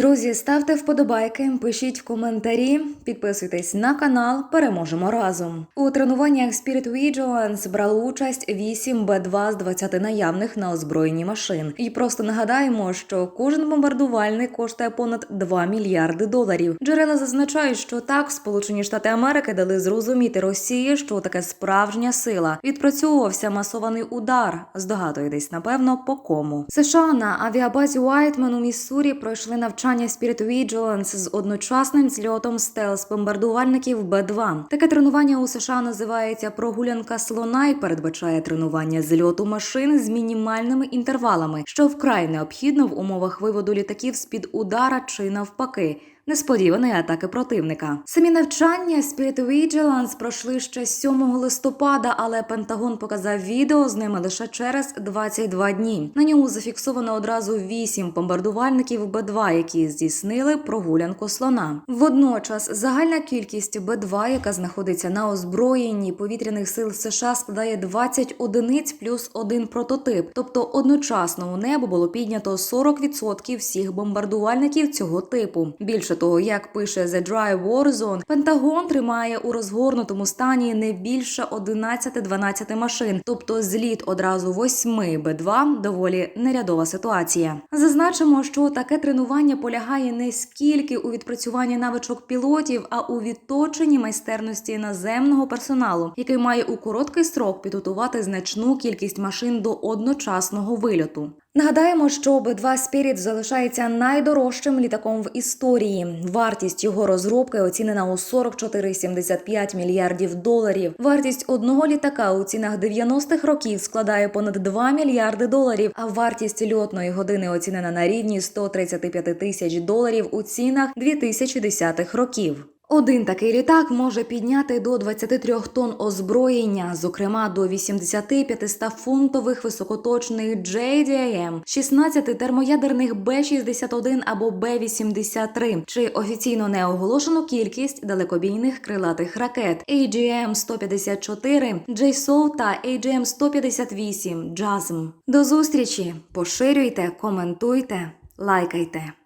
Друзі, ставте вподобайки, пишіть в коментарі, підписуйтесь на канал. Переможемо разом. У тренуваннях Spirit Vigilance брали участь 8 Б-2 з 20 наявних на озброєнні машин. І просто нагадаємо, що кожен бомбардувальник коштує понад 2 мільярди доларів. Джерела зазначають, що так Сполучені Штати Америки дали зрозуміти Росії, що таке справжня сила. Відпрацьовувався масований удар. Здогадуєтесь, напевно, по кому. США на авіабазі Уайтмен у Міссурі пройшли навчання Spirit Vigilance з одночасним зльотом стелс бомбардувальників Б-2. Таке тренування у США називається прогулянка слона і передбачає тренування зльоту машин з мінімальними інтервалами, що вкрай необхідно в умовах виводу літаків з під удара чи навпаки. Несподіваної атаки противника. Самі навчання Spirit Vigilance пройшли ще 7 листопада, але Пентагон показав відео з ними лише через 22 дні. На ньому зафіксовано одразу 8 бомбардувальників Б-2, які здійснили прогулянку слона. Водночас загальна кількість Б-2, яка знаходиться на озброєнні повітряних сил США, складає 20 одиниць плюс один прототип. Тобто одночасно у небо було піднято 40% всіх бомбардувальників цього типу. Більше того, як пише The Dry War Пентагон тримає у розгорнутому стані не більше 11-12 машин, тобто зліт одразу 8 Б2 доволі нерядова ситуація. Зазначимо, що таке тренування полягає не скільки у відпрацюванні навичок пілотів, а у відточенні майстерності наземного персоналу, який має у короткий строк підготувати значну кількість машин до одночасного вильоту. Нагадаємо, що Б2 Spirit залишається найдорожчим літаком в історії. Вартість його розробки оцінена у 44,75 мільярдів доларів. Вартість одного літака у цінах 90-х років складає понад 2 мільярди доларів. А вартість льотної години оцінена на рівні 135 тисяч доларів у цінах 2010-х років. Один такий літак може підняти до 23 тонн озброєння, зокрема до 85 100-фунтових високоточних JDAM, 16 термоядерних Б-61 або Б-83, чи офіційно не оголошену кількість далекобійних крилатих ракет AGM-154, JSOW та AGM-158 JASM. До зустрічі! Поширюйте, коментуйте, лайкайте.